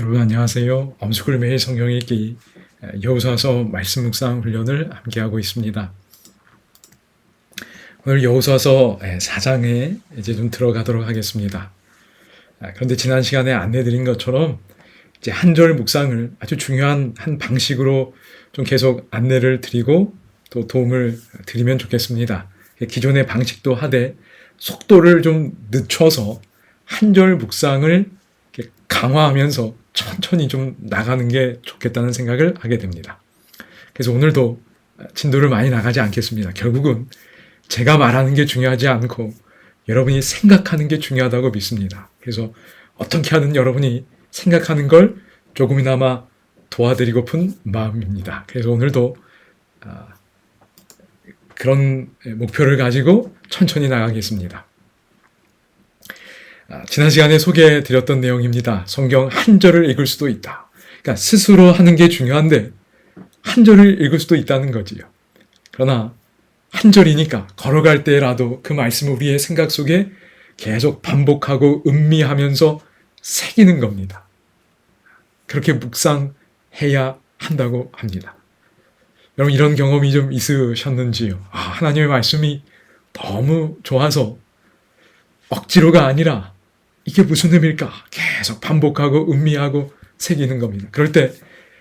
여러분 안녕하세요. 엄숙을 매일 성경 읽기 여호수아서 말씀 묵상 훈련을 함께하고 있습니다. 오늘 여호수아서 4장에 이제 좀 들어가도록 하겠습니다. 아, 그런데 지난 시간에 안내드린 것처럼 이제 한 절 묵상을 아주 중요한 한 방식으로 좀 계속 안내를 드리고 또 도움을 드리면 좋겠습니다. 기존의 방식도 하되 속도를 좀 늦춰서 한 절 묵상을 강화하면서 천천히 좀 나가는 게 좋겠다는 생각을 하게 됩니다. 그래서 오늘도 진도를 많이 나가지 않겠습니다. 결국은 제가 말하는 게 중요하지 않고 여러분이 생각하는 게 중요하다고 믿습니다. 그래서 어떻게 하는 여러분이 생각하는 걸 조금이나마 도와드리고픈 마음입니다. 그래서 오늘도 아, 그런 목표를 가지고 천천히 나가겠습니다. 아, 지난 시간에 소개해 드렸던 내용입니다. 성경 한 절을 읽을 수도 있다. 그러니까 스스로 하는 게 중요한데 한 절을 읽을 수도 있다는 거지요. 그러나 한 절이니까 걸어갈 때라도 그 말씀을 우리의 생각 속에 계속 반복하고 음미하면서 새기는 겁니다. 그렇게 묵상해야 한다고 합니다. 여러분 이런 경험이 좀 있으셨는지요? 아, 하나님의 말씀이 너무 좋아서 억지로가 아니라 이게 무슨 의미일까? 계속 반복하고 음미하고 새기는 겁니다. 그럴 때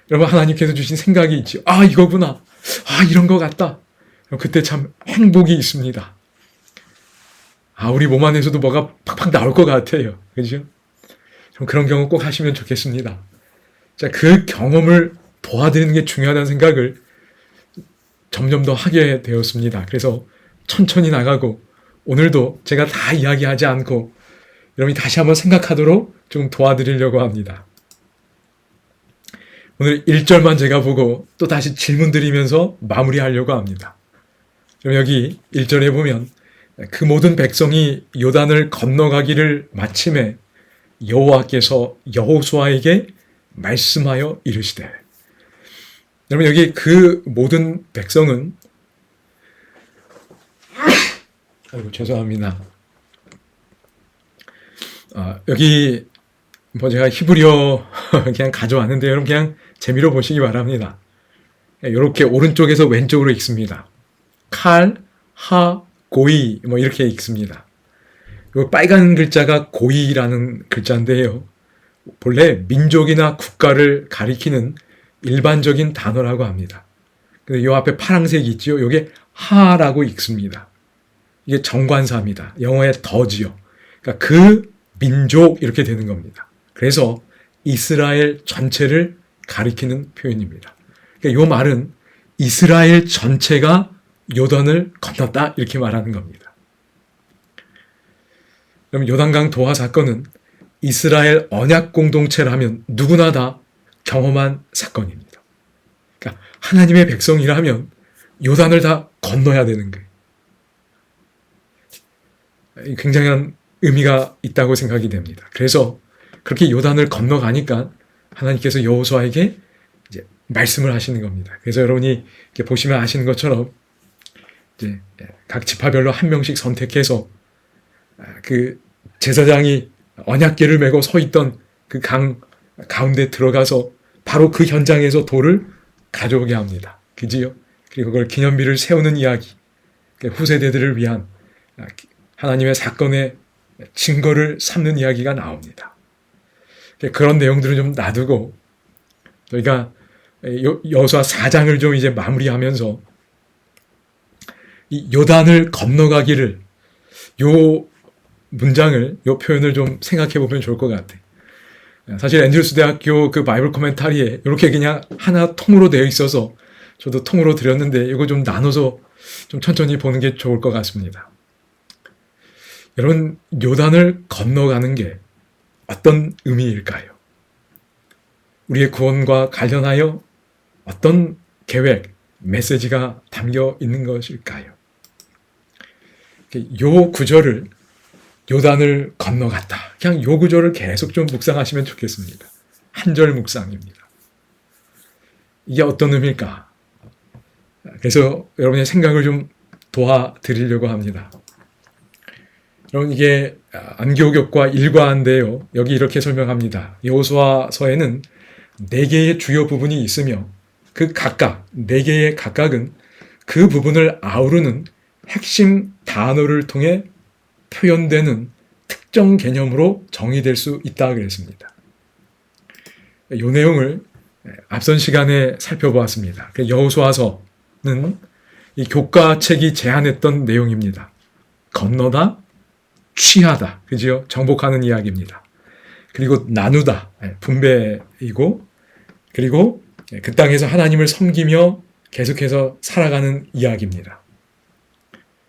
여러분 하나님께서 주신 생각이 있죠. 아 이거구나. 아 이런 것 같다. 그때 참 행복이 있습니다. 아 우리 몸 안에서도 뭐가 팍팍 나올 것 같아요. 그죠? 그런 경험 꼭 하시면 좋겠습니다. 자, 그 경험을 도와드리는 게 중요하다는 생각을 점점 더 하게 되었습니다. 그래서 천천히 나가고 오늘도 제가 다 이야기하지 않고 여러분이 다시 한번 생각하도록 좀 도와드리려고 합니다. 오늘 1절만 제가 보고 또 다시 질문 드리면서 마무리하려고 합니다. 여기 1절에 보면 그 모든 백성이 요단을 건너가기를 마침에 여호와께서 여호수아에게 말씀하여 이르시되 여러분 여기 그 모든 백성은 아이고 죄송합니다. 아, 여기 뭐 제가 히브리어 그냥 가져왔는데 여러분 그냥 재미로 보시기 바랍니다. 이렇게 오른쪽에서 왼쪽으로 읽습니다. 칼, 하, 고이 뭐 이렇게 읽습니다. 이 빨간 글자가 고이라는 글자인데요. 본래 민족이나 국가를 가리키는 일반적인 단어라고 합니다. 근데 이 앞에 파란색이 있죠. 이게 하라고 읽습니다. 이게 정관사입니다. 영어의 더지요. 그러니까 그 민족 이렇게 되는 겁니다. 그래서 이스라엘 전체를 가리키는 표현입니다. 그러니까 이 말은 이스라엘 전체가 요단을 건넜다 이렇게 말하는 겁니다. 그럼 요단강 도하 사건은 이스라엘 언약 공동체라면 누구나 다 경험한 사건입니다. 그러니까 하나님의 백성이라면 요단을 다 건너야 되는 거예요. 굉장한 의미가 있다고 생각이 됩니다. 그래서 그렇게 요단을 건너가니까 하나님께서 여호수아에게 이제 말씀을 하시는 겁니다. 그래서 여러분이 보시면 아시는 것처럼 이제 각 지파별로 한 명씩 선택해서 그 제사장이 언약궤를 메고 서 있던 그 강 가운데 들어가서 바로 그 현장에서 돌을 가져오게 합니다. 그지요? 그리고 그걸 기념비를 세우는 이야기, 후세대들을 위한 하나님의 사건의 증거를 삼는 이야기가 나옵니다. 그런 내용들을 좀 놔두고 저희가 여수와 4장을 좀 이제 마무리하면서 이 요단을 건너가기를 요 문장을 요 표현을 좀 생각해 보면 좋을 것 같아. 사실 앤드루스 대학교 그 바이블 코멘타리에 이렇게 그냥 하나 통으로 되어 있어서 저도 통으로 드렸는데 이거 좀 나눠서 좀 천천히 보는 게 좋을 것 같습니다. 여러분 요단을 건너가는 게 어떤 의미일까요? 우리의 구원과 관련하여 어떤 계획, 메시지가 담겨 있는 것일까요? 요 구절을 요단을 건너갔다. 그냥 요 구절을 계속 좀 묵상하시면 좋겠습니다. 한 절 묵상입니다. 이게 어떤 의미일까? 그래서 여러분의 생각을 좀 도와드리려고 합니다. 여러분 이게 아, 안교격과 일과인데요. 여기 이렇게 설명합니다. 여호수아서에는 네 개의 주요 부분이 있으며 그 각각 네 개의 각각은 그 부분을 아우르는 핵심 단어를 통해 표현되는 특정 개념으로 정의될 수 있다 그랬습니다. 이 내용을 앞선 시간에 살펴보았습니다. 그 여호수아서는 이 교과책이 제안했던 내용입니다. 건너다, 취하다, 그죠? 정복하는 이야기입니다. 그리고 나누다, 예, 분배이고, 그리고 그 땅에서 하나님을 섬기며 계속해서 살아가는 이야기입니다.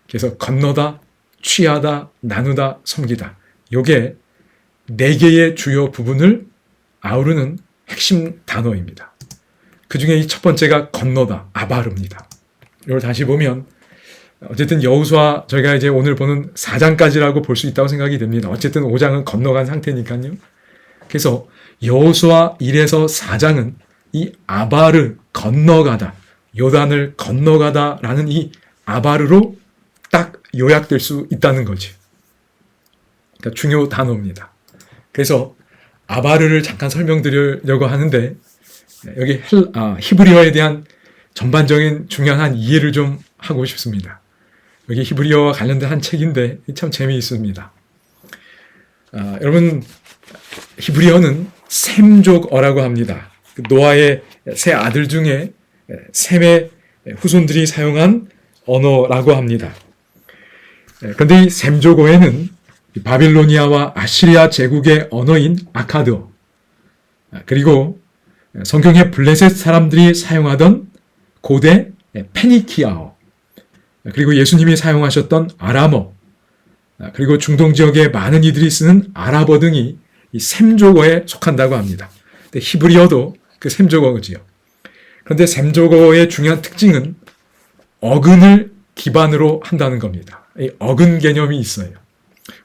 그래서 건너다, 취하다, 나누다, 섬기다. 요게 네 개의 주요 부분을 아우르는 핵심 단어입니다. 그 중에 이 첫 번째가 건너다, 아바르입니다. 이걸 다시 보면 어쨌든 여우수와 저희가 이제 오늘 보는 4장까지라고 볼 수 있다고 생각이 됩니다. 어쨌든 5장은 건너간 상태니까요. 그래서 여우수와 1에서 4장은 이 아바르 건너가다, 요단을 건너가다라는 이 아바르로 딱 요약될 수 있다는 거지. 그러니까 중요 단어입니다. 그래서 아바르를 잠깐 설명드리려고 하는데 여기 헬, 아, 히브리어에 대한 전반적인 중요한 이해를 좀 하고 싶습니다. 여기 히브리어와 관련된 한 책인데 참 재미있습니다. 아, 여러분 히브리어는 셈족어라고 합니다. 그 노아의 세 아들 중에 셈의 후손들이 사용한 언어라고 합니다. 그런데 이 셈족어에는 바빌로니아와 아시리아 제국의 언어인 아카드어 그리고 성경의 블레셋 사람들이 사용하던 고대 페니키아어 그리고 예수님이 사용하셨던 아람어 그리고 중동 지역의 많은 이들이 쓰는 아랍어 등이 이 셈족어에 속한다고 합니다. 근데 히브리어도 그 셈족어지요. 그런데 셈족어의 중요한 특징은 어근을 기반으로 한다는 겁니다. 이 어근 개념이 있어요.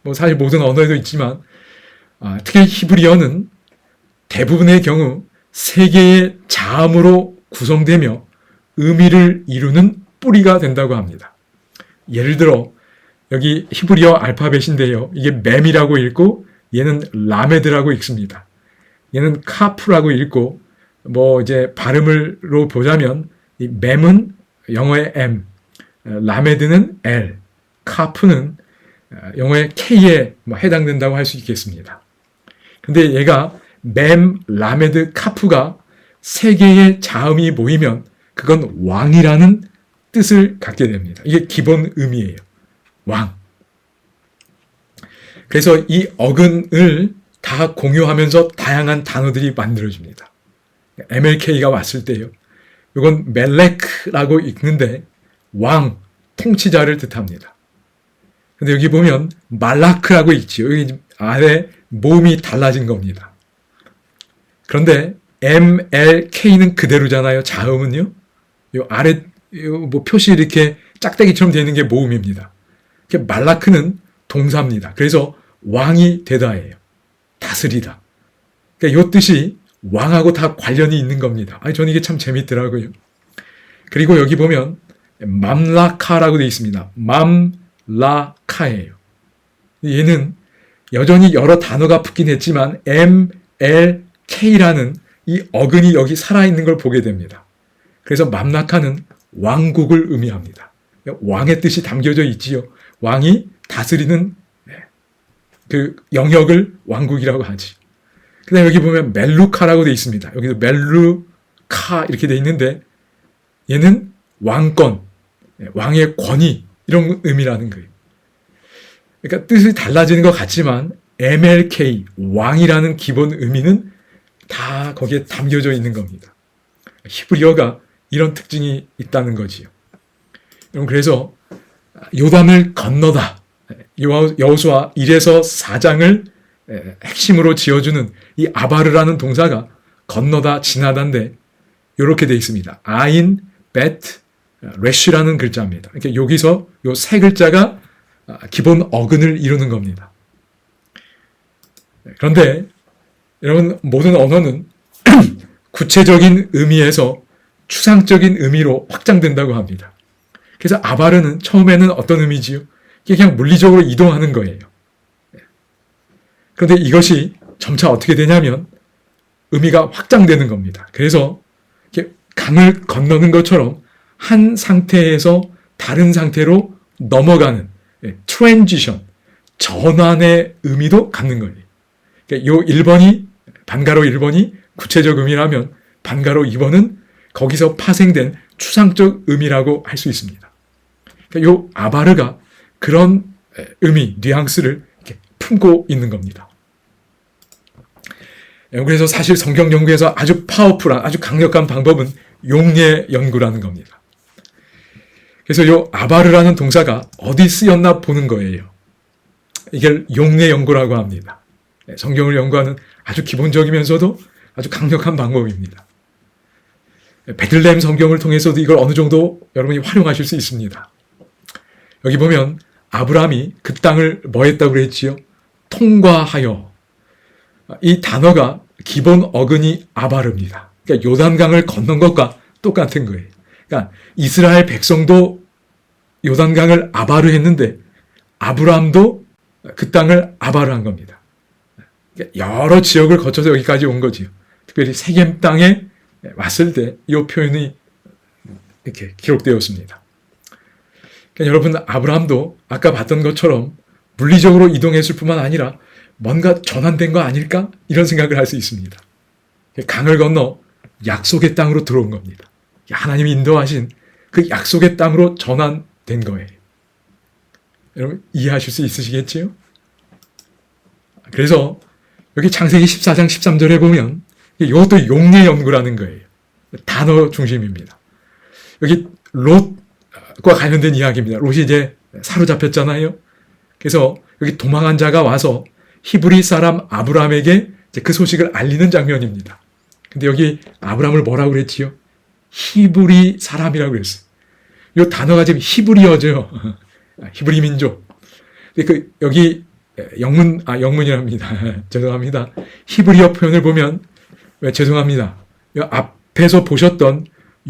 뭐 사실 모든 언어에도 있지만 아, 특히 히브리어는 대부분의 경우 세 개의 자음으로 구성되며 의미를 이루는 뿌리가 된다고 합니다. 예를 들어 여기 히브리어 알파벳인데요. 이게 mem이라고 읽고 얘는 라메드라고 읽습니다. 얘는 카프라고 읽고 뭐 이제 발음을로 보자면 이 mem은 영어의 m, 라메드는 l, 카프는 영어의 k에 뭐 해당된다고 할 수 있겠습니다. 근데 얘가 맴, 라메드, 카프가 세 개의 자음이 모이면 그건 왕이라는 뜻을 갖게 됩니다. 이게 기본 의미예요. 왕. 그래서 이 어근을 다 공유하면서 다양한 단어들이 만들어집니다. MLK가 왔을 때요. 이건 멜레크라고 읽는데 왕, 통치자를 뜻합니다. 근데 여기 보면 말라크라고 있지요. 여기 아래 모음이 달라진 겁니다. 그런데 MLK는 그대로잖아요. 자음은요. 요 아래 뭐 표시 이렇게 짝대기처럼 되어 있는 게 모음입니다. 말라크는 동사입니다. 그래서 왕이 되다예요. 다스리다. 그러니까 이 뜻이 왕하고 다 관련이 있는 겁니다. 아니 저는 이게 참 재밌더라고요. 그리고 여기 보면 맘라카라고 되어 있습니다. 맘라카예요. 얘는 여전히 여러 단어가 붙긴 했지만 M, L, K라는 이 어근이 여기 살아있는 걸 보게 됩니다. 그래서 맘라카는 왕국을 의미합니다. 왕의 뜻이 담겨져 있지요. 왕이 다스리는 네, 그 영역을 왕국이라고 하지. 그 다음에 여기 보면 멜루카라고 되어 있습니다. 여기도 멜루카 이렇게 되어 있는데 얘는 왕권, 네, 왕의 권위 이런 의미라는 거예요. 그러니까 뜻이 달라지는 것 같지만 MLK 왕이라는 기본 의미는 다 거기에 담겨져 있는 겁니다. 히브리어가 이런 특징이 있다는 거지요. 여러분 그래서 요단을 건너다 여호수아 1에서 4장을 핵심으로 지어주는 이 아바르라는 동사가 건너다 지나다인데 이렇게 되어 있습니다. 아인, 베트, 레쉬라는 글자입니다. 그러니까 여기서 요 세 글자가 기본 어근을 이루는 겁니다. 그런데 여러분 모든 언어는 구체적인 의미에서 추상적인 의미로 확장된다고 합니다. 그래서 아바르는 처음에는 어떤 의미지요? 그냥 물리적으로 이동하는 거예요. 그런데 이것이 점차 어떻게 되냐면 의미가 확장되는 겁니다. 그래서 강을 건너는 것처럼 한 상태에서 다른 상태로 넘어가는 트랜지션, 전환의 의미도 갖는 거예요. 그러니까 요 1번이 반가로 1번이 구체적 의미라면 반가로 2번은 거기서 파생된 추상적 의미라고 할 수 있습니다. 그러니까 요 아바르가 그런 의미, 뉘앙스를 품고 있는 겁니다. 그래서 사실 성경 연구에서 아주 파워풀한, 아주 강력한 방법은 용례 연구라는 겁니다. 그래서 요 아바르라는 동사가 어디 쓰였나 보는 거예요. 이걸 용례 연구라고 합니다. 성경을 연구하는 아주 기본적이면서도 아주 강력한 방법입니다. 베들레헴 성경을 통해서도 이걸 어느 정도 여러분이 활용하실 수 있습니다. 여기 보면 아브라함이 그 땅을 뭐 했다고 그랬지요? 통과하여. 이 단어가 기본 어근이 아바르입니다. 그러니까 요단강을 건넌 것과 똑같은 거예요. 그러니까 이스라엘 백성도 요단강을 아바르 했는데 아브라함도 그 땅을 아바르 한 겁니다. 그러니까 여러 지역을 거쳐서 여기까지 온 거지요. 특별히 세겜 땅에 왔을 때 이 표현이 이렇게 기록되었습니다. 그러니까 여러분 아브라함도 아까 봤던 것처럼 물리적으로 이동했을 뿐만 아니라 뭔가 전환된 거 아닐까 이런 생각을 할 수 있습니다. 강을 건너 약속의 땅으로 들어온 겁니다. 하나님이 인도하신 그 약속의 땅으로 전환된 거예요. 여러분 이해하실 수 있으시겠지요? 그래서 여기 창세기 14장 13절에 보면 이것도 용례 연구라는 거예요. 단어 중심입니다. 여기 롯과 관련된 이야기입니다. 롯이 이제 사로잡혔잖아요. 그래서 여기 도망한 자가 와서 히브리 사람 아브라함에게 그 소식을 알리는 장면입니다. 근데 여기 아브라함을 뭐라고 그랬지요? 히브리 사람이라고 그랬어요. 이 단어가 지금 히브리어죠. 히브리 민족. 그 여기 영문 아 영문이랍니다. 죄송합니다. 히브리어 표현을 보면 왜 죄송합니다. 앞에서 보셨던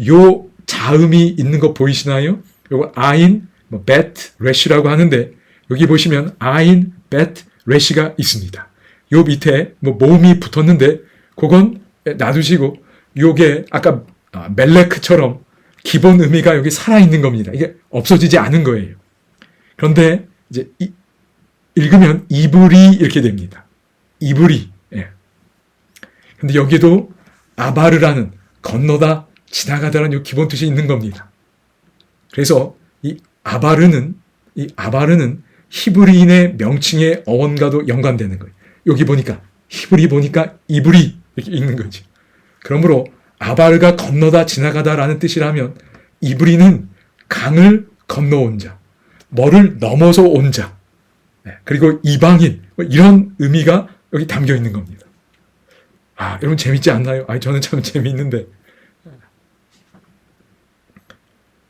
요 자음이 있는 거 보이시나요? 요거 아인, 뭐 bet, 레시라고 하는데 여기 보시면 아인, bet, 레시가 있습니다. 요 밑에 뭐 모음이 붙었는데 그건 놔두시고 요게 아까 아, 멜레크처럼 기본 의미가 여기 살아 있는 겁니다. 이게 없어지지 않은 거예요. 그런데 이제 이, 읽으면 이불이 이렇게 됩니다. 이불이. 예. 근데 여기도 아바르라는 건너다 지나가다라는 기본 뜻이 있는 겁니다. 그래서 이 아바르는 이 아바르는 히브리인의 명칭의 어원과도 연관되는 거예요. 여기 보니까 히브리 보니까 이불이 이렇게 읽는 거죠. 그러므로 아바르가 건너다 지나가다라는 뜻이라면 이브리는 강을 건너온 자, 뭐를 넘어서 온 자, 네, 그리고 이방인 뭐 이런 의미가 여기 담겨 있는 겁니다. 아, 여러분 재밌지 않나요? 아, 저는 참 재미있는데.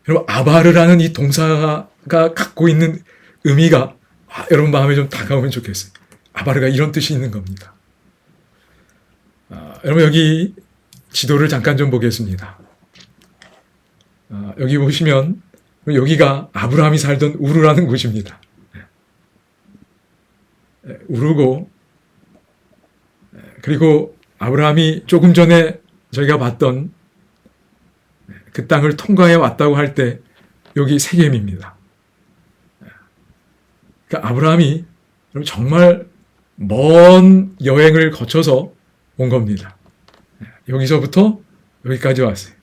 여러분 아바르라는 이 동사가 갖고 있는 의미가 아, 여러분 마음에 좀 다가오면 좋겠어요. 아바르가 이런 뜻이 있는 겁니다. 아, 여러분 여기 지도를 잠깐 좀 보겠습니다. 아, 여기 보시면 여기가 아브라함이 살던 우르라는 곳입니다. 네, 우르고 네, 그리고 아브라함이 조금 전에 저희가 봤던 그 땅을 통과해 왔다고 할 때 여기 세겜입니다. 그러니까 아브라함이 정말 먼 여행을 거쳐서 온 겁니다. 여기서부터 여기까지 왔어요.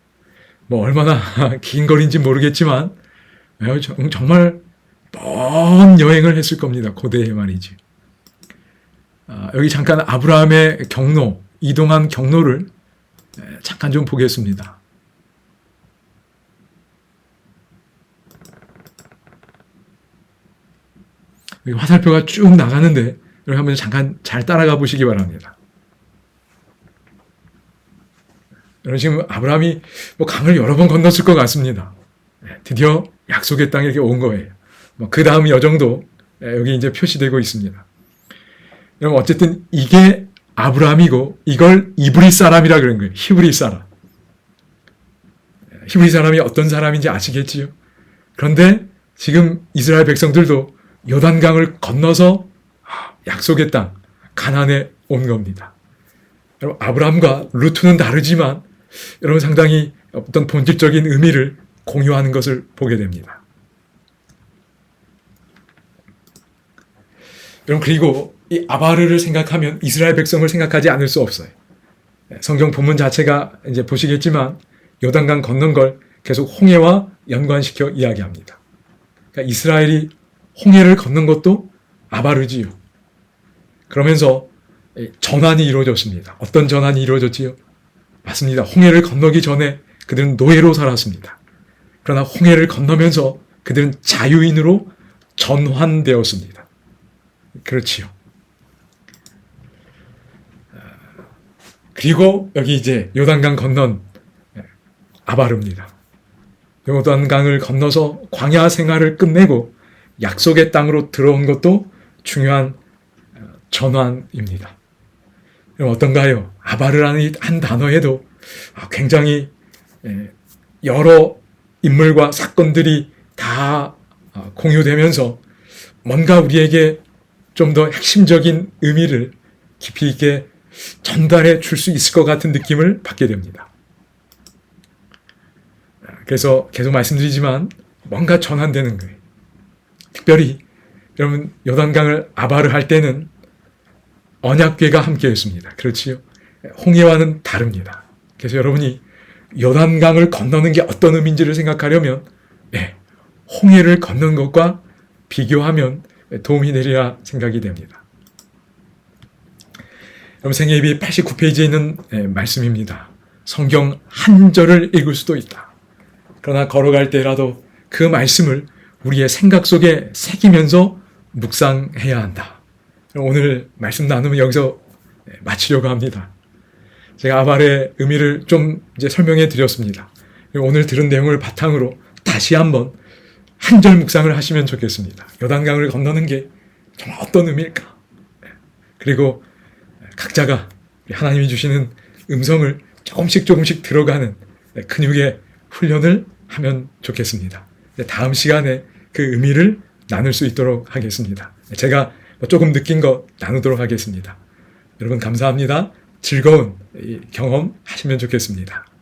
뭐 얼마나 긴 거리인지 모르겠지만 정말 먼 여행을 했을 겁니다. 고대에 말이지. 아, 여기 잠깐 아브라함의 경로, 이동한 경로를 잠깐 좀 보겠습니다. 화살표가 쭉 나가는데 여러분 한번 잠깐 잘 따라가 보시기 바랍니다. 여러분 지금 아브라함이 뭐 강을 여러 번 건넜을 것 같습니다. 드디어 약속의 땅에 이렇게 온 거예요. 뭐그 다음 여정도 여기 이제 표시되고 있습니다. 여러분 어쨌든 이게 아브라함이고 이걸 이브리 사람이라 그런 거예요. 히브리 사람. 히브리 사람이 어떤 사람인지 아시겠지요? 그런데 지금 이스라엘 백성들도 요단강을 건너서 약속의 땅, 가난에 온 겁니다. 여러분, 아브라함과 루트는 다르지만 여러분 상당히 어떤 본질적인 의미를 공유하는 것을 보게 됩니다. 여러분 그리고 이 아바르를 생각하면 이스라엘 백성을 생각하지 않을 수 없어요. 성경 본문 자체가 이제 보시겠지만 요단강 건넌 걸 계속 홍해와 연관시켜 이야기합니다. 그러니까 이스라엘이 홍해를 건넌 것도 아바르지요. 그러면서 전환이 이루어졌습니다. 어떤 전환이 이루어졌지요? 맞습니다. 홍해를 건너기 전에 그들은 노예로 살았습니다. 그러나 홍해를 건너면서 그들은 자유인으로 전환되었습니다. 그렇지요. 그리고 여기 이제 요단강 건넌 아바르입니다. 요단강을 건너서 광야 생활을 끝내고 약속의 땅으로 들어온 것도 중요한 전환입니다. 어떤가요? 아바르라는 한 단어에도 굉장히 여러 인물과 사건들이 다 공유되면서 뭔가 우리에게 좀 더 핵심적인 의미를 깊이 있게 전달해 줄 수 있을 것 같은 느낌을 받게 됩니다. 그래서 계속 말씀드리지만 뭔가 전환되는 거예요. 특별히 여러분 요단강을 아바르 할 때는 언약궤가 함께했습니다. 그렇지요? 홍해와는 다릅니다. 그래서 여러분이 요단강을 건너는 게 어떤 의미인지를 생각하려면 네, 홍해를 건넌 것과 비교하면 도움이 되리라 생각이 됩니다. 생애비 89페이지에 있는 네, 말씀입니다. 성경 한 절을 읽을 수도 있다. 그러나 걸어갈 때라도 그 말씀을 우리의 생각 속에 새기면서 묵상해야 한다. 오늘 말씀 나누면 여기서 마치려고 합니다. 제가 아발의 의미를 좀 이제 설명해 드렸습니다. 오늘 들은 내용을 바탕으로 다시 한번 한 절 묵상을 하시면 좋겠습니다. 요단강을 건너는 게 정말 어떤 의미일까? 그리고 각자가 하나님이 주시는 음성을 조금씩 조금씩 들어가는 근육의 훈련을 하면 좋겠습니다. 다음 시간에 그 의미를 나눌 수 있도록 하겠습니다. 제가 조금 느낀 거 나누도록 하겠습니다. 여러분 감사합니다. 즐거운 경험 하시면 좋겠습니다.